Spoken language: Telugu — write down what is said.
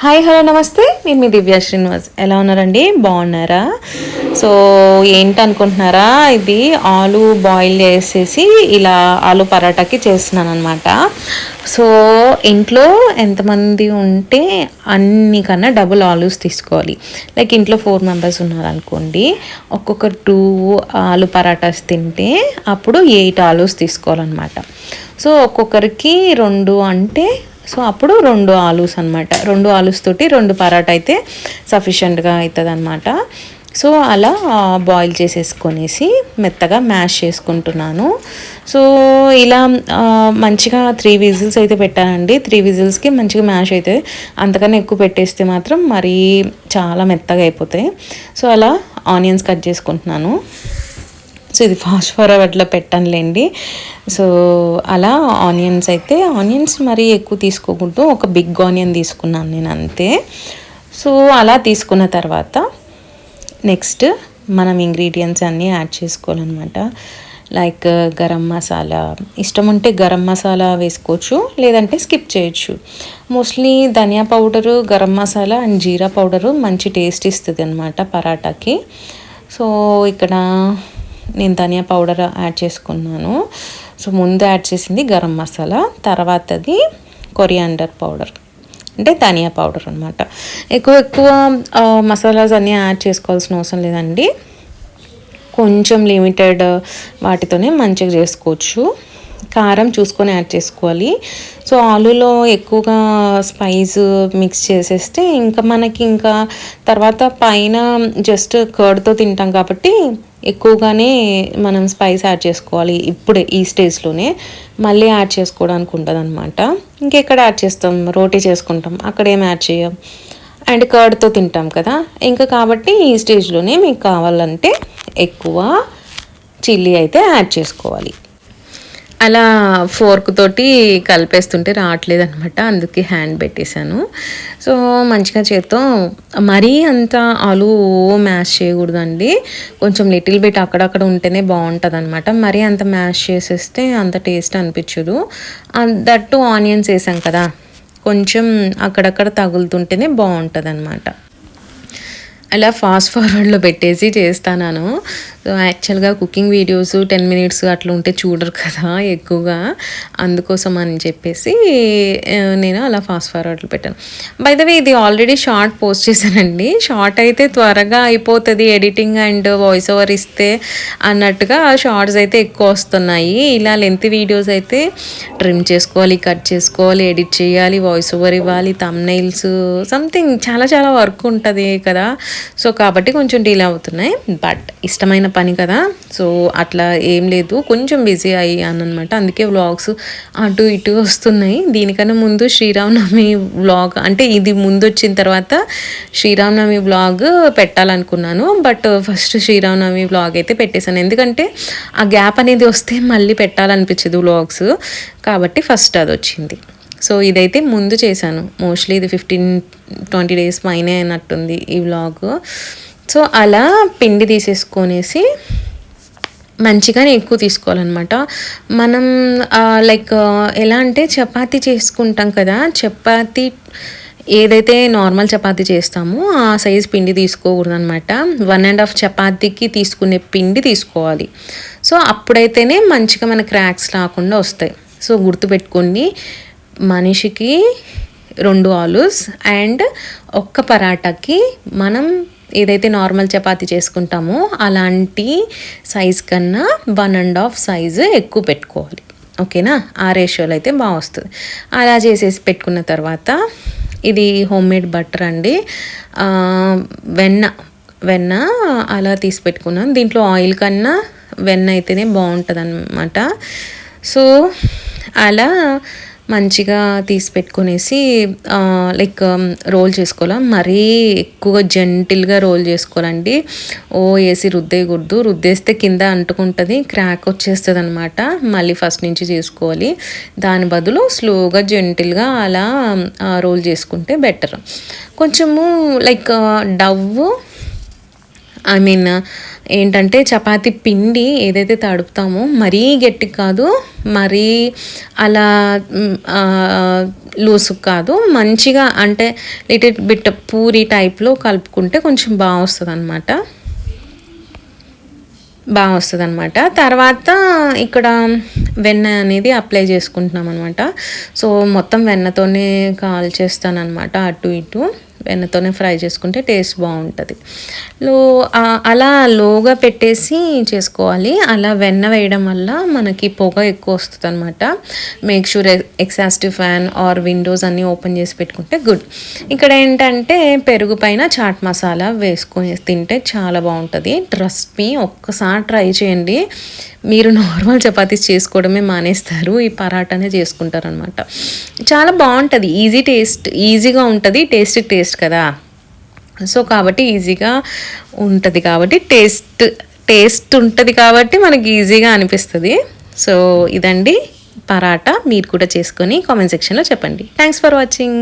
హాయ్ హలో నమస్తే. నేను మీ దివ్య శ్రీనివాస్. ఎలా ఉన్నారండి? బాగున్నారా? సో ఏంటనుకుంటున్నారా? ఇది ఆలు బాయిల్ చేసేసి ఇలా ఆలు పరాటాకి చేస్తున్నాను అనమాట సో ఇంట్లో ఎంతమంది ఉంటే అన్ని కన్నా డబుల్ ఆలూస్ తీసుకోవాలి. లైక్ ఇంట్లో ఫోర్ మెంబర్స్ ఉన్నారనుకోండి ఒక్కొక్క టూ ఆలు పరాటాస్ తింటే అప్పుడు ఎయిట్ ఆలూస్ తీసుకోవాలన్నమాట. సో ఒక్కొక్కరికి రెండు అంటే సో అప్పుడు రెండు ఆలూస్ అనమాట రెండు ఆలూస్ తోటి రెండు పరాటా అయితే సఫిషియెంట్గా అవుతుంది అనమాట సో అలా బాయిల్ చేసేసుకొనేసి మెత్తగా మ్యాష్ చేసుకుంటున్నాను. సో ఇలా మంచిగా త్రీ విజిల్స్ అయితే పెట్టానండి. త్రీ విజిల్స్కి మంచిగా మ్యాష్ అవుతుంది అంతకన్నా ఎక్కువ పెట్టేస్తే మాత్రం మరీ చాలా మెత్తగా అయిపోతాయి. సో అలా ఆనియన్స్ కట్ చేసుకుంటున్నాను. సో ఇది ఫాస్ట్ అట్లా పెట్టానులేండి. సో అలా ఆనియన్స్ అయితే ఆనియన్స్ మరీ ఎక్కువ తీసుకోకూడదు. ఒక బిగ్ ఆనియన్ తీసుకున్నాను నేను అంతే. సో అలా తీసుకున్న తర్వాత నెక్స్ట్ మనం ఇంగ్రీడియంట్స్ అన్నీ యాడ్ చేసుకోవాలన్నమాట. లైక్ గరం మసాలా. ఇష్టం ఉంటే గరం మసాలా వేసుకోవచ్చు లేదంటే స్కిప్ చేయొచ్చు. Mostly dhaniya powder garam masala and jeera powder మంచి టేస్ట్ ఇస్తుంది అనమాట పరాటాకి. సో ఇక్కడ నేను ధనియా పౌడర్ యాడ్ చేసుకున్నాను. సో ముందు యాడ్ చేసింది గరం మసాలా తర్వాతది కొరియాండర్ పౌడర్. అంటే ధనియా పౌడర్ అనమాట ఎక్కువ ఎక్కువ మసాలాస్ అన్నీ యాడ్ చేసుకోవాల్సిన అవసరం లేదండి. కొంచెం లిమిటెడ్ వాటితోనే మంచిగా చేసుకోవచ్చు. కారం చూసుకొని యాడ్ చేసుకోవాలి. సో ఆలూలో ఎక్కువగా స్పైస్ మిక్స్ చేసేస్తే ఇంకా మనకి ఇంకా తర్వాత పైన జస్ట్ కర్డ్తో తింటాం కాబట్టి ఎక్కువగానే మనం స్పైస్ యాడ్ చేసుకోవాలి ఇప్పుడే ఈ స్టేజ్లోనే. మళ్ళీ యాడ్ చేసుకోవడానికి ఉంటుంది అనమాట ఇంకెక్కడ యాడ్ చేస్తాం? రోటీ చేసుకుంటాం. అక్కడ ఏం యాడ్ చేయం? అండ్ కర్డ్తో తింటాం కదా. ఇంకా కాబట్టి ఈ స్టేజ్లోనే మీకు కావాలంటే ఎక్కువ చిల్లీ అయితే యాడ్ చేసుకోవాలి. అలా ఫోర్క్ తోటి కలిపేస్తుంటే రావట్లేదు అనమాట అందుకే హ్యాండ్ పెట్టేశాను. సో మంచిగా చేత్తో మరీ అంత ఆలు మ్యాష్ చేయకూడదండి. కొంచెం లిటిల్ బిట్ అక్కడక్కడ ఉంటేనే బాగుంటుంది అనమాట మరీ అంత మ్యాష్ చేసేస్తే అంత టేస్ట్ అనిపించదు. దట్టు ఆనియన్స్ వేసాం కదా. కొంచెం అక్కడక్కడ తగులుతుంటేనే బాగుంటుంది అనమాట అలా ఫాస్ట్ ఫార్వర్డ్లో పెట్టేసి చేస్తాను సో యాక్చువల్గా కుకింగ్ వీడియోస్ టెన్ మినిట్స్ అట్లా ఉంటే చూడరు కదా ఎక్కువగా. అందుకోసం అని చెప్పేసి నేను అలా ఫాస్ట్ ఫార్వర్డ్లు పెట్టాను. బై ద వే ఇది ఆల్రెడీ షార్ట్ పోస్ట్ చేశానండి. షార్ట్ అయితే త్వరగా అయిపోతుంది ఎడిటింగ్ అండ్ వాయిస్ ఓవర్ ఇస్తే అన్నట్టుగా షార్ట్స్ అయితే ఎక్కువ వస్తున్నాయి. ఇలా లెంత్ వీడియోస్ అయితే ట్రిమ్ చేసుకోవాలి కట్ చేసుకోవాలి ఎడిట్ చేయాలి వాయిస్ ఓవర్ ఇవ్వాలి తమ్నైల్స్ సంథింగ్ చాలా చాలా వర్క్ ఉంటుంది కదా. సో కాబట్టి కొంచెం డీలే అవుతున్నాయి. బట్ ఇష్టమైన పని కదా. సో అట్లా ఏం లేదు. కొంచెం బిజీ అయ్యాను అనమాట అందుకే వ్లాగ్స్ అటు ఇటు వస్తున్నాయి. దీనికన్నా ముందు శ్రీరామనవమి వ్లాగ్ అంటే ఇది ముందు వచ్చిన తర్వాత శ్రీరామనవమి వ్లాగ్ పెట్టాలనుకున్నాను. బట్ ఫస్ట్ శ్రీరామనవమి వ్లాగ్ అయితే పెట్టేశాను. ఎందుకంటే ఆ గ్యాప్ అనేది వస్తే మళ్ళీ పెట్టాలనిపించదు వ్లాగ్స్. కాబట్టి ఫస్ట్ అది వచ్చింది సో ఇదైతే ముందు చేశాను. మోస్ట్లీ ఇది ఫిఫ్టీన్ ట్వంటీ డేస్ పైనే అయినట్టుంది ఈ వ్లాగ్. సో అలా పిండి తీసేసుకొనేసి మంచిగానే ఎక్కువ తీసుకోవాలన్నమాట. మనం లైక్ ఎలా అంటే చపాతీ చేసుకుంటాం కదా చపాతీ ఏదైతే నార్మల్ చపాతీ చేస్తామో ఆ సైజ్ పిండి తీసుకోకూడదు అనమాట వన్ అండ్ హాఫ్ చపాతీకి తీసుకునే పిండి తీసుకోవాలి. సో అప్పుడైతేనే మంచిగా మన క్రాక్స్ రాకుండా వస్తాయి. సో గుర్తుపెట్టుకోండి మనిషికి రెండు ఆలూస్ అండ్ ఒక్క పరాటాకి మనం ఏదైతే నార్మల్ చపాతీ చేసుకుంటామో అలాంటి సైజ్ కన్నా వన్ అండ్ హాఫ్ సైజు ఎక్కువ పెట్టుకోవాలి. ఓకేనా? ఆ రేషియోలో అయితే బాగా వస్తుంది. అలా చేసేసి పెట్టుకున్న తర్వాత ఇది హోమ్ మేడ్ బటర్ అండి వెన్న వెన్న అలా తీసి పెట్టుకున్నాను. దీంట్లో ఆయిల్ కన్నా వెన్న అయితేనే బాగుంటుంది అనమాట సో అలా మంచిగా తీసి పెట్టుకునేసి లైక్ రోల్ చేసుకోవాలి? మరీ ఎక్కువ జెంటిల్గా రోల్ చేసుకోవాలండి. ఓ వేసి రుద్దేయకూడదు. రుద్దేస్తే కింద అంటుకుంటుంది క్రాక్ వచ్చేస్తుంది అనమాట మళ్ళీ ఫస్ట్ నుంచి చేసుకోవాలి. దాని బదులు స్లోగా జెంటిల్గా అలా రోల్ చేసుకుంటే బెటర్. కొంచెము లైక్ డవ్ ఐ మీన్ ఏంటంటే చపాతి పిండి ఏదైతే తడుపుతామో మరీ గట్టి కాదు మరీ అలా లూసు కాదు. మంచిగా అంటే లిటిల్ బిట్ పూరి టైప్లో కలుపుకుంటే కొంచెం బాగా వస్తుంది అనమాట బాగా వస్తుంది అనమాట తర్వాత ఇక్కడ వెన్న అనేది అప్లై చేసుకుంటున్నాం అనమాట సో మొత్తం వెన్నతోనే కాల్ చేస్తాను అనమాట అటు ఇటు. వెన్నతోనే ఫ్రై చేసుకుంటే టేస్ట్ బాగుంటుంది. లో అలా లోగా పెట్టేసి చేసుకోవాలి. అలా వెన్న వేయడం వల్ల మనకి పొగ ఎక్కువ వస్తుంది అనమాట make sure exhaust fan or windows అన్నీ ఓపెన్ చేసి పెట్టుకుంటే గుడ్ ఇక్కడ ఏంటంటే పెరుగు పైన చాట్ మసాలా వేసుకొని తింటే చాలా బాగుంటుంది. ట్రస్ట్ మీ ఒక్కసారి ట్రై చేయండి. మీరు నార్మల్ చపాతీస్ చేసుకోవడమే మానేస్తారు. ఈ పరాటానే చేసుకుంటారు అనమాట చాలా బాగుంటుంది. ఈజీ టేస్ట్ ఈజీగా ఉంటుంది. టేస్ట్ టేస్ట్ కదా. సో కాబట్టి ఈజీగా ఉంటుంది కాబట్టి టేస్ట్ టేస్ట్ ఉంటుంది కాబట్టి మనకి ఈజీగా అనిపిస్తుంది. సో ఇదండి పరాటా. మీరు కూడా చేసుకొని కామెంట్ సెక్షన్లో చెప్పండి. Thanks for watching